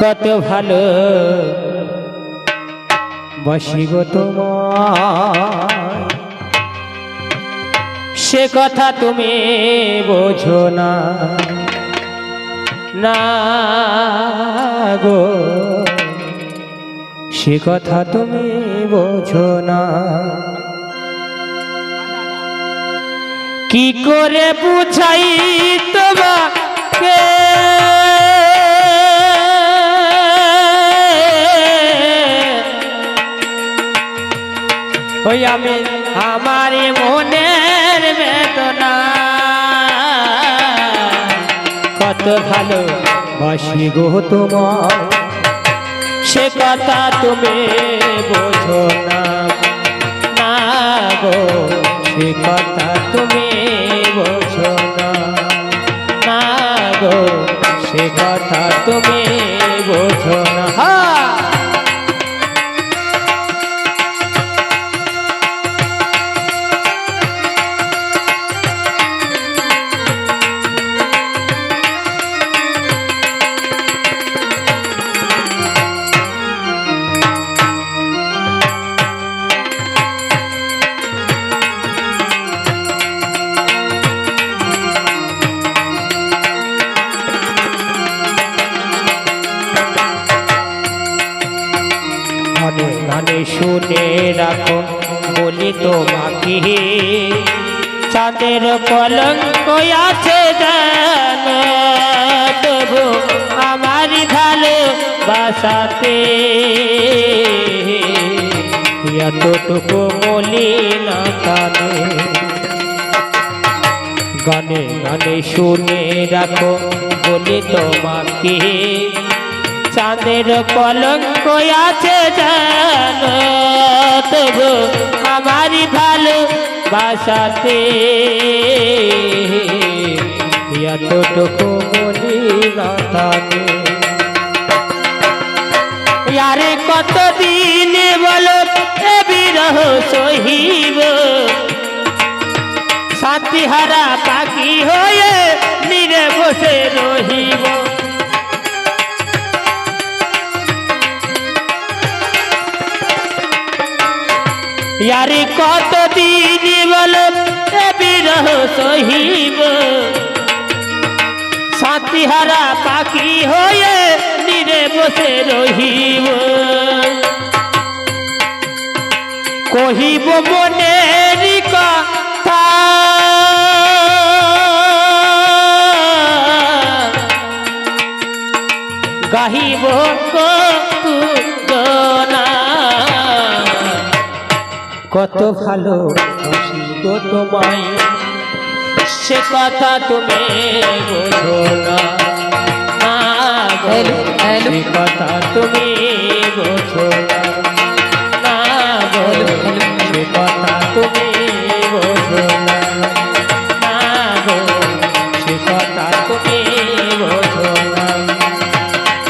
কত ভালো। বসি গো তোমার সে কথা তুমি বোঝো না। না গো। সে কথা তুমি বোঝো না। কি করে বুঝাই তোমাকে? ওই আমি আমার মনের বেদনা। কত ভালো বাসি গো তোমার সে কথা তুমি বোঝো না। না গো, সে কথা তুমি বোঝো না। না গো, সে কথা তুমি শুনে রাখো, বলি তোমাকে। চাঁদের কলঙ্ক আছে তবু আমার ভালো বাসাতে এতটুকু বলি না কানে। গানে গানে শুনে রাখো, বলি তোমাকে। চাঁদের কলঙ্ক আছে জান তবু আমারই ভালো বাসাতে এতটুকু বলি না তাকে আরে কতদিন বলো বিরহ সহিব। শান্তিহারা পাখি হয়ে নিরে বসে রহিব। ইয়ারে কত দিন বল বিরহ সহিব শান্তিহারা পাখি হয়ে নিরে বসে রহিব কহিব মনের কথা গাহিব কতুনা কত ভালো গো তোমায়। সে কথা তুমি বোঝো না। সে কথা তুমি বোঝো না। না সে কথা তুমি বোঝো না। সে কথা তুমি বোঝো না।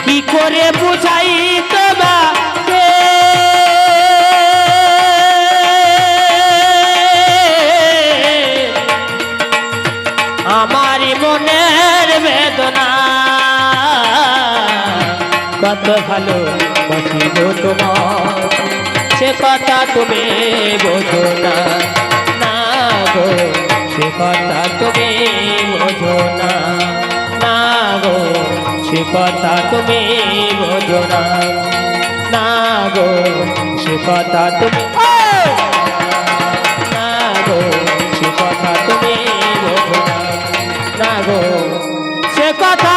কি করে বুঝাই কত ভালো বসিব তোমার। সে কথা তুমি বোঝো না। গো, সে কথা তুমি বোঝো না। গো, সে কথা তুমি বোঝো না। না গো, সে কথা তুমি সে কথা তুমি না গো, সে কথা